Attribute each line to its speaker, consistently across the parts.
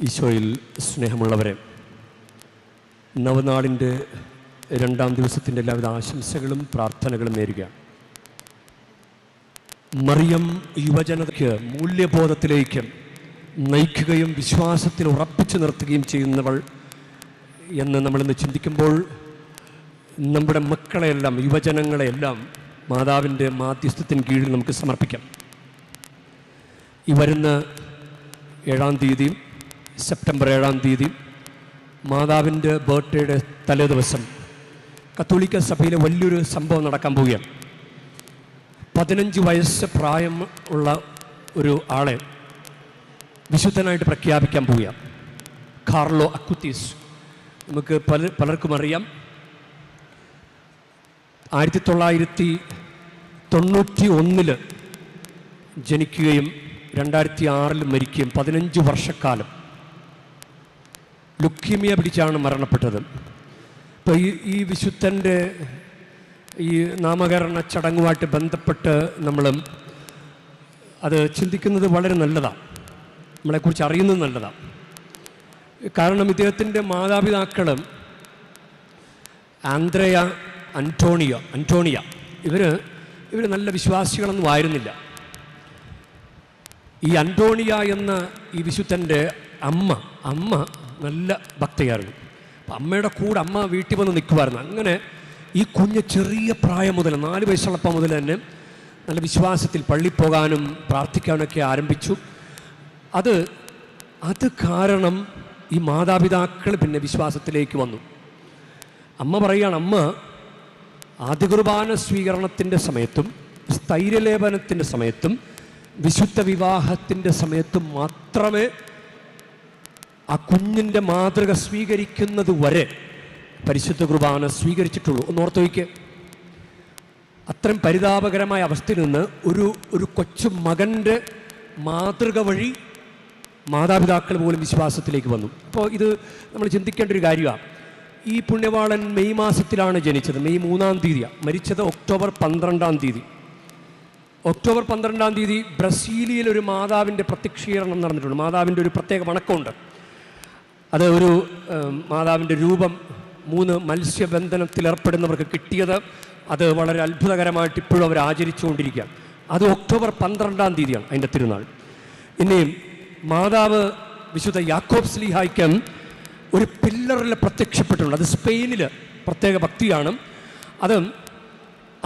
Speaker 1: ഈശോയിൽ സ്നേഹമുള്ളവരെ നവനാളിന്റെ രണ്ടാം ദിവസത്തിന്റെ എല്ലാവിധ ആശംസകളും പ്രാർത്ഥനകളും നേരുക. മറിയം യുവജനതയ്ക്ക് മൂല്യബോധത്തിലേക്ക് നയിക്കുകയും വിശ്വാസത്തിൽ ഉറപ്പിച്ചു നിർത്തുകയും ചെയ്യുന്നവൾ എന്ന് നമ്മളിന്ന് ചിന്തിക്കുമ്പോൾ നമ്മുടെ മക്കളെയെല്ലാം യുവജനങ്ങളെയെല്ലാം മാതാവിന്റെ മാധ്യസ്ഥത്തിന് കീഴിൽ നമുക്ക് സമർപ്പിക്കാം. ഈ വരുന്ന ഏഴാം തീയതി സെപ്റ്റംബർ ഏഴാം തീയതി മാതാവിന്റെ ബർത്ത്ഡേയുടെ തലേദിവസം കത്തോലിക്ക സഭയിലെ വലിയൊരു സംഭവം നടക്കാൻ പോവുകയാണ്. പതിനഞ്ച് വയസ്സ് പ്രായം ഉള്ള ഒരു ആളെ വിശുദ്ധനായിട്ട് പ്രഖ്യാപിക്കാൻ പോവുകയാണ്. Carlo Acutis. നമുക്ക് പല പലർക്കും അറിയാം. ആയിരത്തി തൊള്ളായിരത്തി തൊണ്ണൂറ്റി ഒന്നിൽ ജനിക്കുകയും രണ്ടായിരത്തി ആറിൽ മരിക്കുകയും പതിനഞ്ച് വർഷക്കാലം ലുക്കീമിയ പിടിച്ചാണ് മരണപ്പെട്ടത്. ഇപ്പോൾ ഈ ഈ വിശുദ്ധന്റെ ഈ നാമകരണ ചടങ്ങുമായിട്ട് ബന്ധപ്പെട്ട് നമ്മൾ അത് ചിന്തിക്കുന്നത് വളരെ നല്ലതാണ് നമ്മളെക്കുറിച്ച് അറിയുന്നത് നല്ലതാണ് കാരണം ഇദ്ദേഹത്തിന്റെ മാതാപിതാക്കൾ ആന്ത്രയ അന്റോണിയ അന്റോണിയ ഇവർ ഇവർ നല്ല വിശ്വാസികളൊന്നും ആയിരുന്നില്ല. ഈ അന്റോണിയ എന്ന ഈ വിശുദ്ധന്റെ അമ്മ അമ്മ നല്ല ഭക്തയായിരുന്നു. അപ്പം അമ്മയുടെ കൂടെ അമ്മ വീട്ടിൽ വന്ന് നിൽക്കുമായിരുന്നു അങ്ങനെ ഈ കുഞ്ഞ് ചെറിയ പ്രായം മുതൽ നാല് വയസ്സുള്ളപ്പം മുതൽ തന്നെ നല്ല വിശ്വാസത്തിൽ പള്ളി പോകാനും പ്രാർത്ഥിക്കാനൊക്കെ ആരംഭിച്ചു. അത് അത് കാരണം ഈ മാതാപിതാക്കൾ പിന്നെ വിശ്വാസത്തിലേക്ക് വന്നു. അമ്മ പറയുകയാണ് അമ്മ ആദ്യ കുർബാന സ്വീകരണത്തിന്റെ സമയത്തും സ്ഥൈര്യലേപനത്തിന്റെ സമയത്തും വിശുദ്ധ വിവാഹത്തിന്റെ സമയത്തും മാത്രമേ ആ കുഞ്ഞിന്റെ മാതൃക സ്വീകരിക്കുന്നത് വരെ പരിശുദ്ധ കുർബാന സ്വീകരിച്ചിട്ടുള്ളൂ. ഒന്ന് ഓർത്ത് അത്രയും പരിതാപകരമായ അവസ്ഥയിൽ നിന്ന് ഒരു ഒരു കൊച്ചു മകന്റെ മാതൃക വഴി മാതാപിതാക്കൾ പോലും വിശ്വാസത്തിലേക്ക് വന്നു. അപ്പോൾ ഇത് നമ്മൾ ചിന്തിക്കേണ്ട ഒരു കാര്യമാണ് ഈ പുണ്യവാളൻ മെയ് മാസത്തിലാണ് ജനിച്ചത്. മെയ് മൂന്നാം തീയതിയാണ് മരിച്ചത് ഒക്ടോബർ പന്ത്രണ്ടാം തീയതി. ഒക്ടോബർ പന്ത്രണ്ടാം തീയതി ബ്രസീലിയയിൽ ഒരു മാതാവിന്റെ പ്രത്യക്ഷീകരണം നടന്നിട്ടുണ്ട്. മാതാവിന്റെ ഒരു പ്രത്യേക വണക്കമുണ്ട്. അത് ഒരു മാതാവിന്റെ രൂപം മൂന്ന് മത്സ്യബന്ധനത്തിലേർപ്പെടുന്നവർക്ക് കിട്ടിയത് അത് വളരെ അത്ഭുതകരമായിട്ട് ഇപ്പോഴും അവർ ആചരിച്ചുകൊണ്ടിരിക്കുകയാണ് അത് ഒക്ടോബർ പന്ത്രണ്ടാം തീയതിയാണ് അതിന്റെ തിരുനാൾ. ഇനിയും മാതാവ് വിശുദ്ധ യാക്കോബ് സ്ലീഹായ്ക്ക് ഒരു പില്ലറിൽ പ്രത്യക്ഷപ്പെട്ടിട്ടുണ്ട് അത് സ്പെയിനിൽ പ്രത്യേക ഭക്തിയാണ്. അത്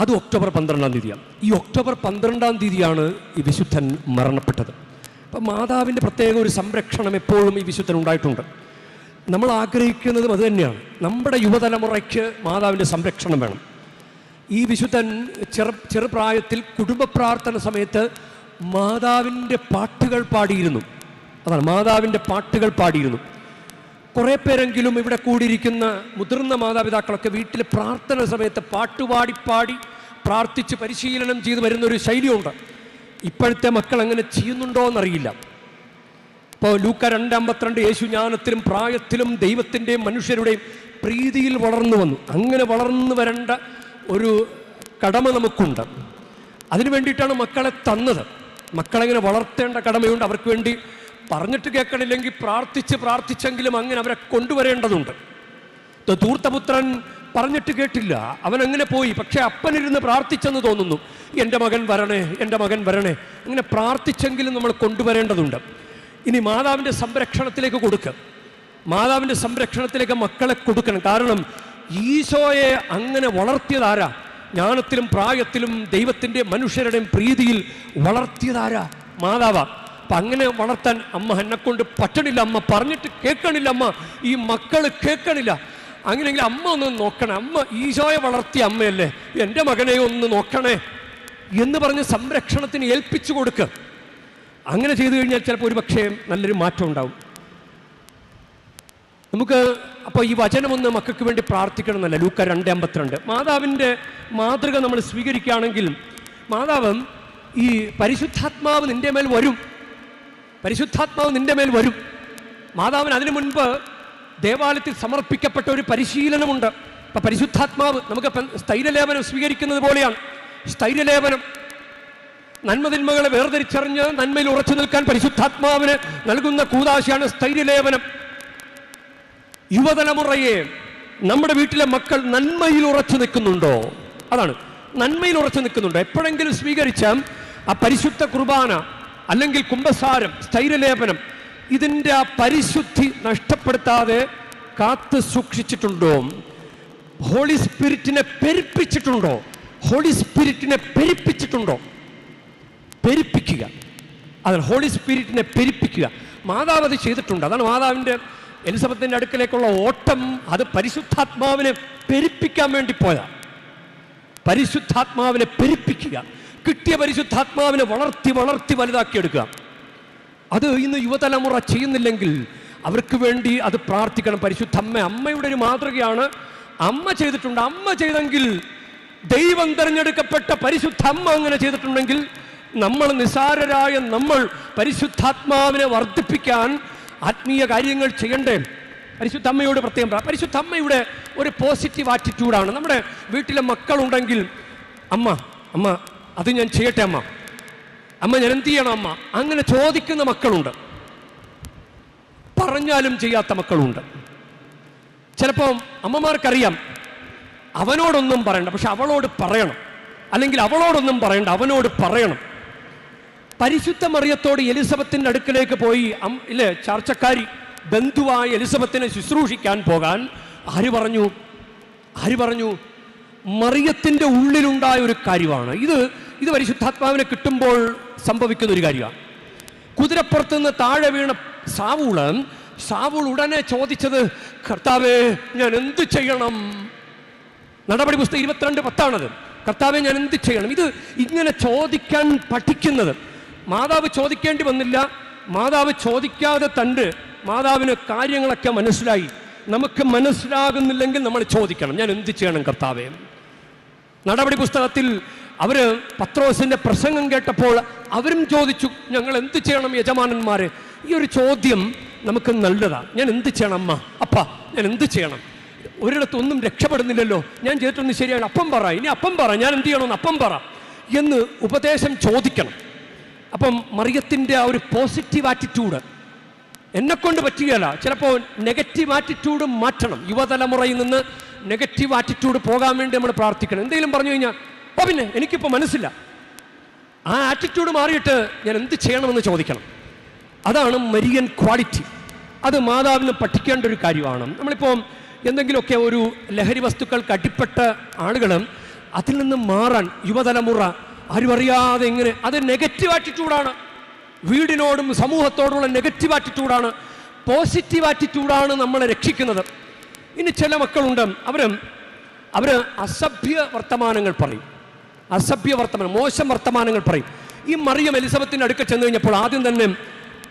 Speaker 1: അത് ഒക്ടോബർ പന്ത്രണ്ടാം തീയതിയാണ്. ഈ ഒക്ടോബർ പന്ത്രണ്ടാം തീയതിയാണ് ഈ വിശുദ്ധൻ മരണപ്പെട്ടത്. അപ്പം മാതാവിന്റെ പ്രത്യേക ഒരു സംരക്ഷണം എപ്പോഴും ഈ വിശുദ്ധൻ ഉണ്ടായിട്ടുണ്ട്. നമ്മൾ ആഗ്രഹിക്കുന്നതും അത് തന്നെയാണ്. നമ്മുടെ യുവതലമുറയ്ക്ക് മാതാവിന്റെ സംരക്ഷണം വേണം. ഈ വിശുദ്ധൻ ചെറു ചെറുപ്രായത്തിൽ കുടുംബ പ്രാർത്ഥന സമയത്ത് മാതാവിന്റെ പാട്ടുകൾ പാടിയിരുന്നു. അതാണ് മാതാവിന്റെ പാട്ടുകൾ പാടിയിരുന്നു. കുറേ പേരെങ്കിലും ഇവിടെ കൂടിയിരിക്കുന്ന മുതിർന്ന മാതാപിതാക്കളൊക്കെ വീട്ടിൽ പ്രാർത്ഥന സമയത്ത് പാട്ടുപാടി പാടി പ്രാർത്ഥിച്ച് പരിശീലനം ചെയ്തു വരുന്ന ഒരു ശൈലിയുണ്ട്. ഇപ്പോഴത്തെ മക്കൾ അങ്ങനെ ചെയ്യുന്നുണ്ടോ എന്നറിയില്ല ഇപ്പോൾ ലൂക്ക രണ്ടമ്പത്തിരണ്ട് യേശു ജ്ഞാനത്തിലും പ്രായത്തിലും ദൈവത്തിന്റെയും മനുഷ്യരുടെയും പ്രീതിയിൽ വളർന്നു വന്നു. അങ്ങനെ വളർന്നു വരേണ്ട ഒരു കടമ നമുക്കുണ്ട്. അതിനു വേണ്ടിയിട്ടാണ് മക്കളെ തന്നത്. മക്കളെങ്ങനെ വളർത്തേണ്ട കടമയുണ്ട് അവർക്ക് വേണ്ടി പറഞ്ഞിട്ട് കേൾക്കണില്ലെങ്കിൽ പ്രാർത്ഥിച്ച് പ്രാർത്ഥിച്ചെങ്കിലും അങ്ങനെ അവരെ കൊണ്ടുവരേണ്ടതുണ്ട്. ഇത് ധൂർത്തപുത്രൻ പറഞ്ഞിട്ട് കേട്ടില്ല. അവൻ അങ്ങനെ പോയി. പക്ഷേ അപ്പനിരുന്ന് പ്രാർത്ഥിച്ചെന്ന് തോന്നുന്നു. എന്റെ മകൻ വരണേ എന്റെ മകൻ വരണേ. അങ്ങനെ പ്രാർത്ഥിച്ചെങ്കിലും നമ്മൾ കൊണ്ടുവരേണ്ടതുണ്ട്. ഇനി മാതാവിന്റെ സംരക്ഷണത്തിലേക്ക് കൊടുക്കുക മാതാവിന്റെ സംരക്ഷണത്തിലേക്ക് മക്കളെ കൊടുക്കണം. കാരണം ഈശോയെ അങ്ങനെ വളർത്തിയതാരാ? ജ്ഞാനത്തിലും പ്രായത്തിലും ദൈവത്തിന്റെ മനുഷ്യരുടെയും പ്രീതിയിൽ വളർത്തിയതാരാ? മാതാവാ. അപ്പം അങ്ങനെ വളർത്താൻ അമ്മ എന്നെ കൊണ്ട് പറ്റണില്ല. അമ്മ പറഞ്ഞിട്ട് കേൾക്കണില്ല അമ്മ. ഈ മക്കൾ കേൾക്കണില്ല. അങ്ങനെയെങ്കിൽ അമ്മ ഒന്ന് നോക്കണേ. അമ്മ ഈശോയെ വളർത്തിയ അമ്മയല്ലേ? എന്റെ മകനെ ഒന്ന് നോക്കണേ എന്ന് പറഞ്ഞ് സംരക്ഷണത്തിന് ഏൽപ്പിച്ചു കൊടുക്കുക അങ്ങനെ ചെയ്തു കഴിഞ്ഞാൽ ചിലപ്പോൾ ഒരു പക്ഷേ നല്ലൊരു മാറ്റം ഉണ്ടാവും. നമുക്ക് അപ്പോൾ ഈ വചനമൊന്ന് മക്കൾക്ക് വേണ്ടി പ്രാർത്ഥിക്കണം എന്നല്ല ലൂക്ക രണ്ട് അമ്പത്തിരണ്ട്. മാതാവിന്റെ മാതൃക നമ്മൾ സ്വീകരിക്കുകയാണെങ്കിൽ മാതാവ് ഈ പരിശുദ്ധാത്മാവ് നിന്റെ മേൽ വരും. പരിശുദ്ധാത്മാവ് നിന്റെ മേൽ വരും. മാതാവിന് അതിനു മുൻപ് ദേവാലയത്തിൽ സമർപ്പിക്കപ്പെട്ട ഒരു പരിശീലനമുണ്ട്. അപ്പം പരിശുദ്ധാത്മാവ് നമുക്ക് സ്ഥൈര്യലേപനം സ്വീകരിക്കുന്നത് പോലെയാണ്. സ്ഥൈര്യലേപനം. നന്മതിന്മകളെ വേർതിരിച്ചറിഞ്ഞ് നന്മയിൽ ഉറച്ചു നിൽക്കാൻ പരിശുദ്ധാത്മാവിന് നൽകുന്ന കൂതാശയാണ് സ്ഥൈര്യലേപനം. യുവതലമുറയെ നമ്മുടെ വീട്ടിലെ മക്കൾ നന്മയിൽ ഉറച്ചു നിൽക്കുന്നുണ്ടോ? അതാണ്. നന്മയിൽ ഉറച്ചു നിൽക്കുന്നുണ്ടോ? എപ്പോഴെങ്കിലും സ്വീകരിച്ച ആ പരിശുദ്ധ കുർബാന അല്ലെങ്കിൽ കുംഭസാരം സ്ഥൈര്യലേപനം ഇതിന്റെ ആ പരിശുദ്ധി നഷ്ടപ്പെടുത്താതെ കാത്തു സൂക്ഷിച്ചിട്ടുണ്ടോ? ഹോളി സ്പിരിറ്റിനെ പെരുപ്പിച്ചിട്ടുണ്ടോ? ഹോളി സ്പിരിറ്റിനെ പെരുപ്പിച്ചിട്ടുണ്ടോ? പെരുപ്പിക്കുക. അതാണ് ഹോളി സ്പിരിറ്റിനെ പെരുപ്പിക്കുക. മാതാവ് അത് ചെയ്തിട്ടുണ്ട്. അതാണ് മാതാവിന്റെ എലിസബത്തിന്റെ അടുക്കിലേക്കുള്ള ഓട്ടം. അത് പരിശുദ്ധാത്മാവിനെ പെരുപ്പിക്കാൻ വേണ്ടി പോയതാണ് പരിശുദ്ധാത്മാവിനെ പെരുപ്പിക്കുക. കിട്ടിയ പരിശുദ്ധാത്മാവിനെ വളർത്തി വളർത്തി വലുതാക്കിയെടുക്കുക അത് ഇന്ന് യുവതലമുറ ചെയ്യുന്നില്ലെങ്കിൽ അവർക്ക് വേണ്ടി അത് പ്രാർത്ഥിക്കണം. പരിശുദ്ധ അമ്മ അമ്മയുടെ ഒരു മാതൃകയാണ്. അമ്മ ചെയ്തിട്ടുണ്ട്. അമ്മ ചെയ്തെങ്കിൽ ദൈവം തിരഞ്ഞെടുക്കപ്പെട്ട പരിശുദ്ധ അമ്മ അങ്ങനെ ചെയ്തിട്ടുണ്ടെങ്കിൽ നമ്മൾ നിസാരരായ നമ്മൾ പരിശുദ്ധാത്മാവിനെ വർദ്ധിപ്പിക്കാൻ ആത്മീയ കാര്യങ്ങൾ ചെയ്യണ്ടേ? പരിശുദ്ധ അമ്മയോട് പ്രത്യേകം പറയാം പരിശുദ്ധ അമ്മയുടെ ഒരു പോസിറ്റീവ് ആറ്റിറ്റ്യൂഡാണ് നമ്മുടെ വീട്ടിലെ മക്കളുണ്ടെങ്കിൽ അമ്മ അമ്മ അത് ഞാൻ ചെയ്യട്ടെ അമ്മ. അമ്മ ഞാൻ എന്ത് ചെയ്യണം അമ്മ? അങ്ങനെ ചോദിക്കുന്ന മക്കളുണ്ട്. പറഞ്ഞാലും ചെയ്യാത്ത മക്കളുണ്ട്. ചിലപ്പോൾ അമ്മമാർക്കറിയാം അവനോടൊന്നും പറയണ്ട. പക്ഷെ അവളോട് പറയണം. അല്ലെങ്കിൽ അവളോടൊന്നും പറയണ്ട അവനോട് പറയണം. പരിശുദ്ധ മറിയത്തോട് എലിസബത്തിന്റെ അടുക്കലേക്ക് പോയി. ഇല്ലേ ചാർച്ചക്കാരി ബന്ധുവായ എലിസബത്തിനെ ശുശ്രൂഷിക്കാൻ പോകാൻ ആര് പറഞ്ഞു? ആര് പറഞ്ഞു? മറിയത്തിന്റെ ഉള്ളിലുണ്ടായ ഒരു കാര്യമാണ്. ഇത് ഇത് പരിശുദ്ധാത്മാവിനെ കിട്ടുമ്പോൾ സംഭവിക്കുന്ന ഒരു കാര്യമാണ്. കുതിരപ്പുറത്ത് നിന്ന് താഴെ വീണ സാവൂൾ സാവൂൾ ഉടനെ ചോദിച്ചത് കർത്താവേ ഞാൻ എന്ത് ചെയ്യണം? നടപടി പുസ്തകം ഇരുപത്തിരണ്ട് പത്താണത്. കർത്താവെ ഞാൻ എന്ത് ചെയ്യണം? ഇത് ഇങ്ങനെ ചോദിക്കാൻ പഠിക്കുന്നത്. മാതാവ് ചോദിക്കേണ്ടി വന്നില്ല. മാതാവ് ചോദിക്കാതെ തണ്ട് മാതാവിന് കാര്യങ്ങളൊക്കെ മനസ്സിലായി. നമുക്ക് മനസ്സിലാകുന്നില്ലെങ്കിൽ നമ്മൾ ചോദിക്കണം. ഞാൻ എന്ത് ചെയ്യണം കർത്താവേ? നടപടി പുസ്തകത്തിൽ അവർ പത്രോസിന്റെ പ്രസംഗം കേട്ടപ്പോൾ അവരും ചോദിച്ചു ഞങ്ങൾ എന്ത് ചെയ്യണം യജമാനന്മാരെ? ഈ ഒരു ചോദ്യം നമുക്ക് നല്ലതാണ് ഞാൻ എന്ത് ചെയ്യണം അമ്മ? അപ്പ ഞാൻ എന്ത് ചെയ്യണം? ഒരിടത്തൊന്നും രക്ഷപ്പെടുന്നില്ലല്ലോ. ഞാൻ ചെയ്തിട്ടൊന്നും ശരിയാണ്. അപ്പം പറ. ഇനി അപ്പം പറ. ഞാൻ എന്ത് ചെയ്യണമെന്ന് അപ്പം പറ. എന്ന് ഉപദേശം ചോദിക്കണം. അപ്പം മറിയത്തിന്റെ ആ ഒരു പോസിറ്റീവ് ആറ്റിറ്റ്യൂഡ് എന്നെക്കൊണ്ട് പറ്റുകയല്ല. ചിലപ്പോൾ നെഗറ്റീവ് ആറ്റിറ്റ്യൂഡ് മാറ്റണം. യുവതലമുറയിൽ നിന്ന് നെഗറ്റീവ് ആറ്റിറ്റ്യൂഡ് പോകാൻ വേണ്ടി നമ്മൾ പ്രാർത്ഥിക്കണം. എന്തെങ്കിലും പറഞ്ഞു കഴിഞ്ഞാൽ ഓ പിന്നെ എനിക്കിപ്പോൾ മനസ്സില്ല. ആ ആറ്റിറ്റ്യൂഡ് മാറിയിട്ട് ഞാൻ എന്ത് ചെയ്യണമെന്ന് ചോദിക്കണം. അതാണ് മരിയൻ ക്വാളിറ്റി അത് മാതാവിന് പഠിക്കേണ്ട ഒരു കാര്യമാണ്. നമ്മളിപ്പോൾ എന്തെങ്കിലുമൊക്കെ ഒരു ലഹരി വസ്തുക്കൾക്ക് അടിപ്പെട്ട ആളുകളും അതിൽ നിന്ന് മാറാൻ യുവതലമുറ ആരും അറിയാതെ ഇങ്ങനെ അത് നെഗറ്റീവ് ആറ്റിറ്റ്യൂഡാണ് വീടിനോടും സമൂഹത്തോടുമുള്ള നെഗറ്റീവ് ആറ്റിറ്റ്യൂഡാണ് പോസിറ്റീവ് ആറ്റിറ്റ്യൂഡാണ് നമ്മളെ രക്ഷിക്കുന്നത്. ഇനി ചില മക്കളുണ്ട്. അവരും അവർ അസഭ്യ വർത്തമാനങ്ങൾ പറയും. അസഭ്യ വർത്തമാനം മോശം വർത്തമാനങ്ങൾ പറയും. ഈ മറിയം എലിസബത്തിന്റെ അടുക്കൽ ചെന്ന് കഴിഞ്ഞപ്പോൾ ആദ്യം തന്നെ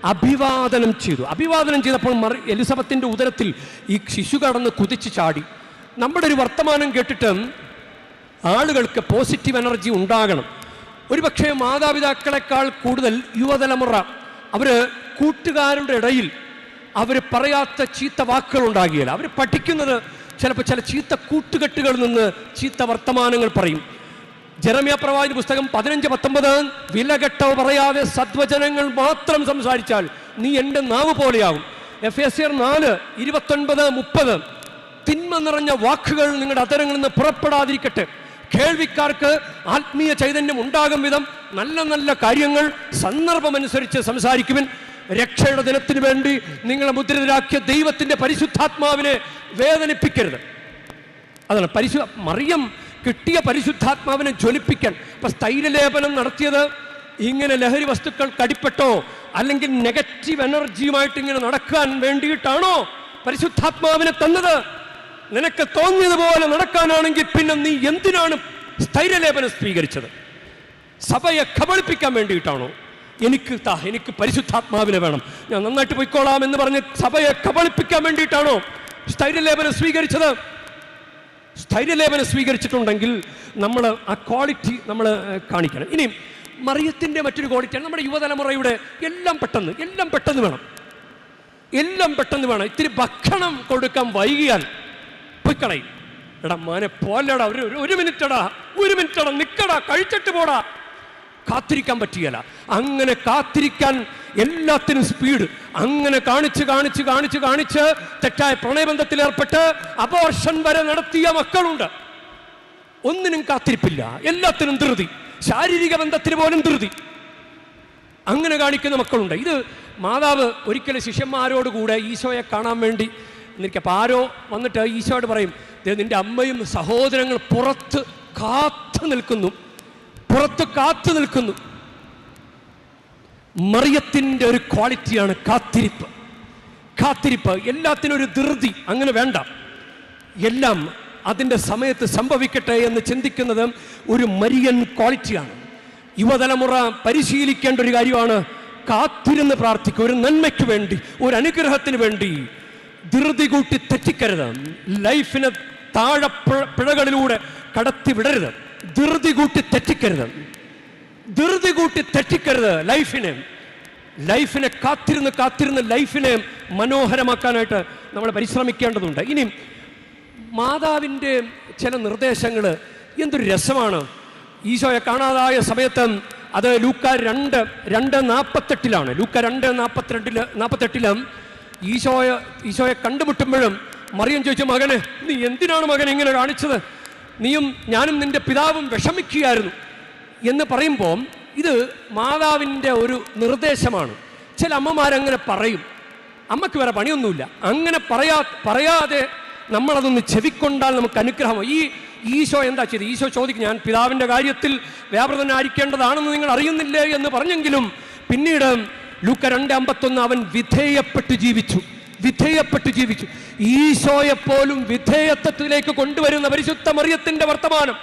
Speaker 1: അഭിവാദനം ചെയ്തു. അഭിവാദനം ചെയ്തപ്പോൾ മറി എലിസബത്തിന്റെ ഉദരത്തിൽ ഈ ശിശു കടന്ന് കുതിച്ച് ചാടി. നമ്മുടെ ഒരു വർത്തമാനം കേട്ടിട്ട് ആളുകൾക്ക് പോസിറ്റീവ് എനർജി ഉണ്ടാകണം. ഒരുപക്ഷെ മാതാപിതാക്കളെക്കാൾ കൂടുതൽ യുവതലമുറ അവർ കൂട്ടുകാരുടെ ഇടയിൽ അവർ പറയാത്ത ചീത്ത വാക്കുകൾ ഉണ്ടാകുകയില്ല അവർ പഠിക്കുന്നത് ചിലപ്പോൾ ചില ചീത്ത കൂട്ടുകെട്ടുകളിൽ നിന്ന് ചീത്ത വർത്തമാനങ്ങൾ പറയും. ജെറമിയ പ്രവാചക പുസ്തകം പതിനഞ്ച് പത്തൊമ്പത് വിലകെട്ടോ പറയാതെ സദ്വചനങ്ങൾ മാത്രം സംസാരിച്ചാൽ നീ എന്റെ നാവ് പോലെയാകും എഫ് എസ് ആർ നാല് ഇരുപത്തൊൻപത് മുപ്പത് തിന്മ നിറഞ്ഞ വാക്കുകൾ നിങ്ങളുടെ അതരങ്ങളിൽ നിന്ന് പുറപ്പെടാതിരിക്കട്ടെ. കേൾവിക്കാർക്ക് ആത്മീയ ചൈതന്യം ഉണ്ടാകും വിധം നല്ല നല്ല കാര്യങ്ങൾ സന്ദർഭമനുസരിച്ച് സംസാരിക്കുവിൻ. രക്ഷയുടെ ദിനത്തിന് വേണ്ടി നിങ്ങളെ മുദ്രിതരാക്കിയ ദൈവത്തിന്റെ പരിശുദ്ധാത്മാവിനെ വേദനിപ്പിക്കരുത്. അതാണ് പരിശു മറിയം കിട്ടിയ പരിശുദ്ധാത്മാവിനെ ജ്വലിപ്പിക്കാൻ. ഇപ്പൊ സ്ഥൈര്യലേപനം നടത്തിയത് ഇങ്ങനെ ലഹരി വസ്തുക്കൾ കടിപ്പെട്ടോ അല്ലെങ്കിൽ നെഗറ്റീവ് എനർജിയുമായിട്ട് ഇങ്ങനെ നടക്കാൻ വേണ്ടിയിട്ടാണോ പരിശുദ്ധാത്മാവിനെ തന്നത്? നിനക്ക് തോന്നിയതുപോലെ നടക്കാനാണെങ്കിൽ പിന്നെ നീ എന്തിനാണ് സ്ഥൈര്യലേപനം സ്വീകരിച്ചത്? സഭയെ കബളിപ്പിക്കാൻ വേണ്ടിയിട്ടാണോ? എനിക്ക് താ എനിക്ക് പരിശുദ്ധാത്മാവിനെ വേണം. ഞാൻ നന്നായിട്ട് പോയിക്കോളാം എന്ന് പറഞ്ഞ് സഭയെ കബളിപ്പിക്കാൻ വേണ്ടിയിട്ടാണോ സ്ഥൈര്യലേപനം സ്വീകരിച്ചത്? സ്ഥൈര്യലേപനം സ്വീകരിച്ചിട്ടുണ്ടെങ്കിൽ നമ്മൾ ആ ക്വാളിറ്റി നമ്മൾ കാണിക്കണം. ഇനി മറിയത്തിന്റെ മറ്റൊരു ക്വാളിറ്റിയാണ് നമ്മുടെ യുവതലമുറയുടെ എല്ലാം പെട്ടെന്ന് എല്ലാം പെട്ടെന്ന് വേണം. എല്ലാം പെട്ടെന്ന് വേണം. ഇത്തിരി ഭക്ഷണം കൊടുക്കാൻ വൈകിയാൽ പൊയ്ക്കളയും. എടാ മോനെ പോലടാ ഒരു ഒരു- മിനിറ്റടാ ഒരു മിനിറ്റടാ നിക്കടാ കഴിച്ചിട്ട് പോടാ. കാത്തിരിക്കാൻ പറ്റിയല്ല. അങ്ങനെ കാത്തിരിക്കാൻ എല്ലാത്തിനും സ്പീഡ് അങ്ങനെ കാണിച്ച് കാണിച്ച് കാണിച്ച് കാണിച്ച് തെറ്റായ പ്രണയബന്ധത്തിൽ ഏർപ്പെട്ട് അപോർഷൻ വരെ നടത്തിയ മക്കളുണ്ട്. ഒന്നിനും കാത്തിരിപ്പില്ല. എല്ലാത്തിനും ധൃതി. ശാരീരിക ബന്ധത്തിന് പോലും ധൃതി. അങ്ങനെ കാണിക്കുന്ന മക്കളുണ്ട്. ഇത് മാതാവ് ഒരിക്കലും ശിഷ്യന്മാരോട് കൂടെ ഈശോയെ കാണാൻ വേണ്ടി നിൽക്കുക അപ്പോൾ ആരോ വന്നിട്ട് ഈശോയോട് പറയും നിന്റെ അമ്മയും സഹോദരങ്ങൾ പുറത്ത് കാത്തു നിൽക്കുന്നു. പുറത്ത് കാത്തു നിൽക്കുന്നു. മറിയത്തിന്റെ ഒരു ക്വാളിറ്റിയാണ് കാത്തിരിപ്പ്. കാത്തിരിപ്പ് എല്ലാത്തിനും ഒരു ധൃതി അങ്ങനെ വേണ്ട. എല്ലാം അതിന്റെ സമയത്ത് സംഭവിക്കട്ടെ എന്ന് ചിന്തിക്കുന്നത് ഒരു മരിയൻ ക്വാളിറ്റിയാണ്. യുവതലമുറ പരിശീലിക്കേണ്ട ഒരു കാര്യമാണ് കാത്തിരുന്ന് പ്രാർത്ഥിക്കുക. ഒരു നന്മയ്ക്ക് വേണ്ടി ഒരു അനുഗ്രഹത്തിന് വേണ്ടി. ധൃതി കൂട്ടി തെറ്റിക്കരുത്. ലൈഫിനെ താഴെ പിഴകളിലൂടെ കടത്തി വിടരുത്. ധൃതി കൂട്ടി തെറ്റിക്കരുത്. ധൃതി കൂട്ടി തെറ്റിക്കരുത് ലൈഫിനെ. ലൈഫിനെ കാത്തിരുന്ന് കാത്തിരുന്ന് ലൈഫിനെ മനോഹരമാക്കാനായിട്ട് നമ്മൾ പരിശ്രമിക്കേണ്ടതുണ്ട്. ഇനി മാതാവിന്റെ ചില നിർദ്ദേശങ്ങൾ എന്തൊരു രസമാണ്. ഈശോയെ കാണാതായ സമയത്ത് അത് ലൂക്ക രണ്ട് രണ്ട് നാൽപ്പത്തെട്ടിലാണ് ലൂക്ക രണ്ട് നാൽപ്പത്തിരണ്ടിൽ നാൽപ്പത്തെട്ടിലും ഈശോയ ഈശോയെ കണ്ടുമുട്ടുമ്പോഴും മറിയം ചോദിച്ചു മകന് നീ എന്തിനാണ് മകൻ ഇങ്ങനെ കാണിച്ചത്? നീയും ഞാനും നിന്റെ പിതാവും വിഷമിക്കുകയായിരുന്നു. എന്ന് പറയുമ്പോൾ ഇത് മാതാവിന്റെ ഒരു നിർദ്ദേശമാണ്. ചില അമ്മമാരങ്ങനെ പറയും. അമ്മയ്ക്ക് വേറെ പണിയൊന്നുമില്ല. അങ്ങനെ പറയാ പറയാതെ നമ്മളതൊന്ന് ചെവിക്കൊണ്ടാൽ നമുക്ക് അനുഗ്രഹമാണ് ഈ ഈശോ എന്താ ചെയ്ത് ഈശോ ചോദിക്കും ഞാൻ പിതാവിന്റെ കാര്യത്തിൽ വ്യാപൃതനായിരിക്കേണ്ടതാണെന്ന് നിങ്ങൾ അറിയുന്നില്ലേ? എന്ന് പറഞ്ഞെങ്കിലും പിന്നീട് ലൂക്ക രണ്ട് അമ്പത്തൊന്ന് അവൻ വിധേയപ്പെട്ട് ജീവിച്ചു. വിധേയപ്പെട്ട് ജീവിച്ചു. ഈശോയെപ്പോലും വിധേയത്വത്തിലേക്ക് കൊണ്ടുവരുന്ന പരിശുദ്ധ മറിയത്തിന്റെ വർത്തമാനം.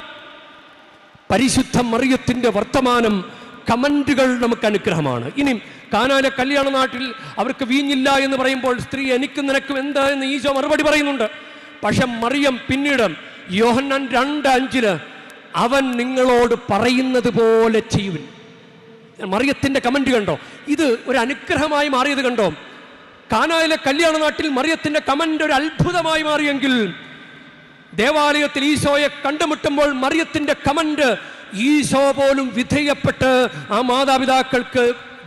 Speaker 1: പരിശുദ്ധ മറിയത്തിന്റെ വർത്തമാനം കമന്റുകൾ നമുക്ക് അനുഗ്രഹമാണ്. ഇനി കാനാലെ കല്യാണ നാട്ടിൽ അവർക്ക് വീഞ്ഞില്ല എന്ന് പറയുമ്പോൾ സ്ത്രീ എനിക്ക് നിനക്കും എന്താ എന്ന് ഈശോ മറുപടി പറയുന്നുണ്ട്. പക്ഷെ മറിയം പിന്നീട് യോഹന്നാൻ രണ്ട് അഞ്ചിൽ അവൻ നിങ്ങളോട് പറയുന്നത് പോലെ ചെയ്യുവിൻ. മറിയത്തിന്റെ കമന്റ് കണ്ടോ? ഇത് ഒരു അനുഗ്രഹമായി മാറിയത് കണ്ടോ? കാനായിലെ കല്യാണ നാട്ടിൽ മറിയത്തിന്റെ കമന്റ് ഒരു അത്ഭുതമായി മാറിയെങ്കിൽ ദേവാലയത്തിൽ ഈശോയെ കണ്ടുമുട്ടുമ്പോൾ മറിയത്തിന്റെ കമന്റ് ഈശോ പോലും വിധേയപ്പെട്ട് ആ മാതാപിതാക്കൾക്ക്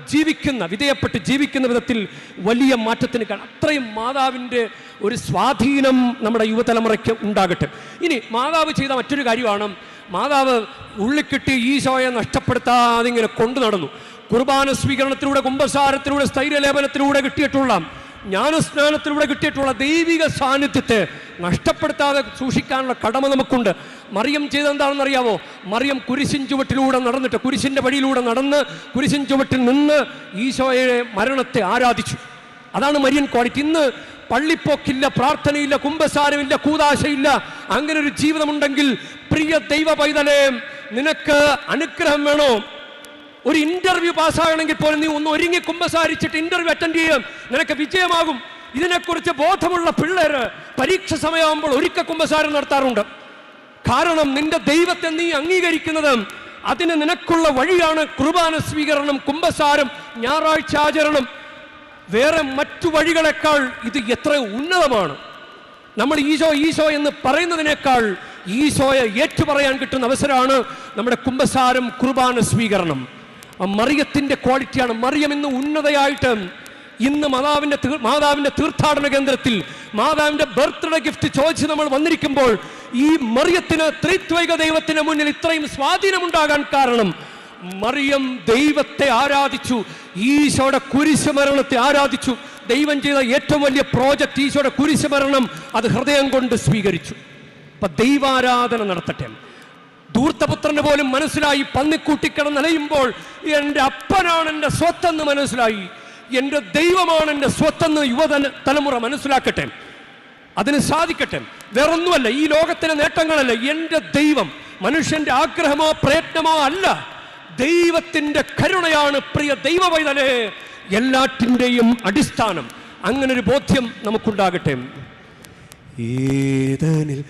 Speaker 1: ജീവിക്കുന്ന വിധേയപ്പെട്ട് ജീവിക്കുന്ന വിധത്തിൽ വലിയ മാറ്റത്തിന് കാണാം അത്രയും മാതാവിന്റെ ഒരു സ്വാധീനം നമ്മുടെ യുവതലമുറയ്ക്ക് ഉണ്ടാകട്ടെ. ഇനി മാതാവ് ചെയ്ത മറ്റൊരു കാര്യമാണ് മാതാവ് ഉള്ളിക്കിട്ടി ഈശോയെ നഷ്ടപ്പെടുത്താതെ ഇങ്ങനെ കൊണ്ടു നടന്നു. കുർബാന സ്വീകരണത്തിലൂടെ കുംഭസാരത്തിലൂടെ സ്ഥൈര്യലേപനത്തിലൂടെ കിട്ടിയിട്ടുള്ള ജ്ഞാനസ്നാനത്തിലൂടെ കിട്ടിയിട്ടുള്ള ദൈവിക സാന്നിധ്യത്തെ നഷ്ടപ്പെടുത്താതെ സൂക്ഷിക്കാനുള്ള കടമ നമുക്കുണ്ട്. മറിയം ചെയ്തെന്താണെന്ന് അറിയാവോ മറിയം കുരിശിൻ ചുവട്ടിലൂടെ നടന്നിട്ട് കുരിശിന്റെ വഴിയിലൂടെ നടന്ന് കുരിശിൻ ചുവട്ടിൽ നിന്ന് ഈശോയെ മരണത്തെ ആരാധിച്ചു. അതാണ് മരിയൻ ക്വാളിറ്റി. ഇന്ന് പള്ളിപ്പോക്കില്ല പ്രാർത്ഥനയില്ല കുംഭസാരമില്ല കൂതാശയില്ല അങ്ങനെ ഒരു ജീവിതമുണ്ടെങ്കിൽ പ്രിയ ദൈവ പൈതലേ നിനക്ക് അനുഗ്രഹം വേണോ. ഒരു ഇന്റർവ്യൂ പാസ്സാകണമെങ്കിൽ പോലും നീ ഒന്ന് ഒരുങ്ങി കുമ്പസാരിച്ചിട്ട് ഇന്റർവ്യൂ അറ്റൻഡ് ചെയ്യും. നിനക്ക് വിജയമാകും. ഇതിനെക്കുറിച്ച് ബോധമുള്ള പിള്ളേര് പരീക്ഷ സമയമാകുമ്പോൾ ഒരുക്ക കുമ്പസാരം നടത്താറുണ്ട്. കാരണം നിന്റെ ദൈവത്തെ നീ അംഗീകരിക്കുന്നത് അതിന് നിനക്കുള്ള വഴിയാണ് കുർബാന സ്വീകരണം കുമ്പസാരം ഞായറാഴ്ച ആചരണം. വേറെ മറ്റു വഴികളെക്കാൾ ഇത് എത്ര ഉന്നതമാണ്. നമ്മൾ ഈശോ ഈശോ എന്ന് പറയുന്നതിനേക്കാൾ ഈശോയെ ഏറ്റുപറയാൻ കിട്ടുന്ന അവസരമാണ് നമ്മുടെ കുംഭസാരം കുർബാന സ്വീകരണം. ആ മറിയത്തിന്റെ ക്വാളിറ്റിയാണ്. മറിയം ഇന്ന് ഉന്നതയായിട്ട് ഇന്ന് മാതാവിന്റെ മാതാവിന്റെ തീർത്ഥാടന കേന്ദ്രത്തിൽ മാതാവിന്റെ ബർത്ത്ഡേ ഗിഫ്റ്റ് ചോദിച്ച് നമ്മൾ വന്നിരിക്കുമ്പോൾ ഈ മറിയത്തിന് ത്രിത്വൈക ദൈവത്തിന് മുന്നിൽ ഇത്രയും സ്വാധീനമുണ്ടാകാൻ കാരണം മറിയം ദൈവത്തെ ആരാധിച്ചു. ഈശോയുടെ കുരിശുമരണത്തെ ആരാധിച്ചു. ദൈവം ചെയ്ത ഏറ്റവും വലിയ പ്രോജക്റ്റ് ഈശോയുടെ കുരിശുമരണം അത് ഹൃദയം കൊണ്ട് സ്വീകരിച്ചു. അപ്പൊ ദൈവാരാധന നടത്തട്ടെ. ധൂർത്തപുത്രന് പോലും മനസ്സിലായി പന്നിക്കൂട്ടിക്കിടന്ന് എന്റെ അപ്പനാണ് എന്റെ സ്വത്തെന്ന് മനസ്സിലായി. എന്റെ ദൈവമാണ് എന്റെ സ്വത്തെന്ന് യുവത തലമുറ മനസ്സിലാക്കട്ടെ. അതിന് സാധിക്കട്ടെ. വേറൊന്നുമല്ല ഈ ലോകത്തിലെ നേട്ടങ്ങളല്ല എന്റെ ദൈവം മനുഷ്യന്റെ ആഗ്രഹമോ പ്രയത്നമോ അല്ല. ദൈവത്തിന്റെ കരുണയാണ് പ്രിയ ദൈവ പൈതലേ എല്ലാറ്റിന്റെയും അടിസ്ഥാനം. അങ്ങനൊരു ബോധ്യം നമുക്കുണ്ടാകട്ടെ.
Speaker 2: ഏതനിൽ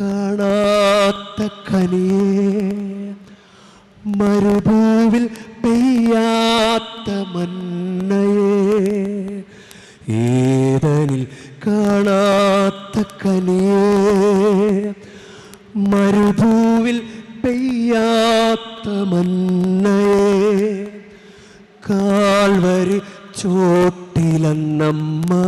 Speaker 2: കാണാത്ത കനിയേ? മരുഭൂവിൽ പെയ്യാത്ത മന്നയേ ഏതനിൽ കാണാത്ത കനിയേ? മരുഭൂവിൽ പെയ്യാത്ത മന്നയേ കാൽവരി ചോട്ടിലെന്നമ്മ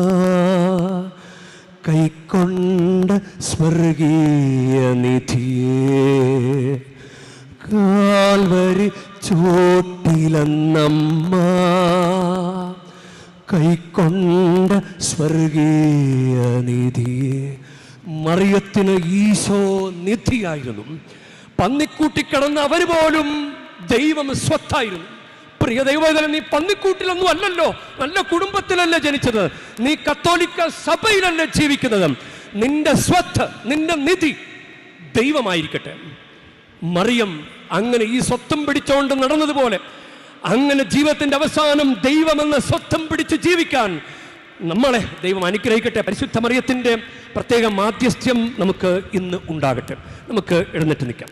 Speaker 2: സ്വർഗീയ നിധിയെ കാൽവരി ചോട്ടിലെന്നമ്മ കൈക്കൊണ്ട സ്വർഗീയ നിധിയെ
Speaker 1: മറിയത്തിന് ഈശോ നിധിയായിരുന്നു. പന്നിക്കൂട്ടി കിടന്ന അവർ പോലും ദൈവം സ്വത്തായിരുന്നു. പ്രിയ ദൈവതല നീ പന്നിക്കൂട്ടിലൊന്നും അല്ലല്ലോ. നല്ല കുടുംബത്തിലല്ലേ ജനിച്ചത്. നീ കത്തോലിക്ക സഭയിലല്ലേ ജീവിക്കുന്നത്. നിന്റെ സ്വത്ത് നിന്റെ നിധി ദൈവമായിരിക്കട്ടെ. മറിയം അങ്ങനെ ഈ സ്വത്തും പിടിച്ചോണ്ട് നടന്നതുപോലെ അങ്ങനെ ജീവിതത്തിന്റെ അവസാനം ദൈവമെന്ന സ്വത്തം പിടിച്ച് ജീവിക്കാൻ നമ്മളെ ദൈവം അനുഗ്രഹിക്കട്ടെ. പരിശുദ്ധ മറിയത്തിന്റെ പ്രത്യേക മാധ്യസ്ഥ്യം നമുക്ക് ഇന്ന് ഉണ്ടാകട്ടെ. നമുക്ക് എഴുന്നേറ്റ് നിൽക്കാം.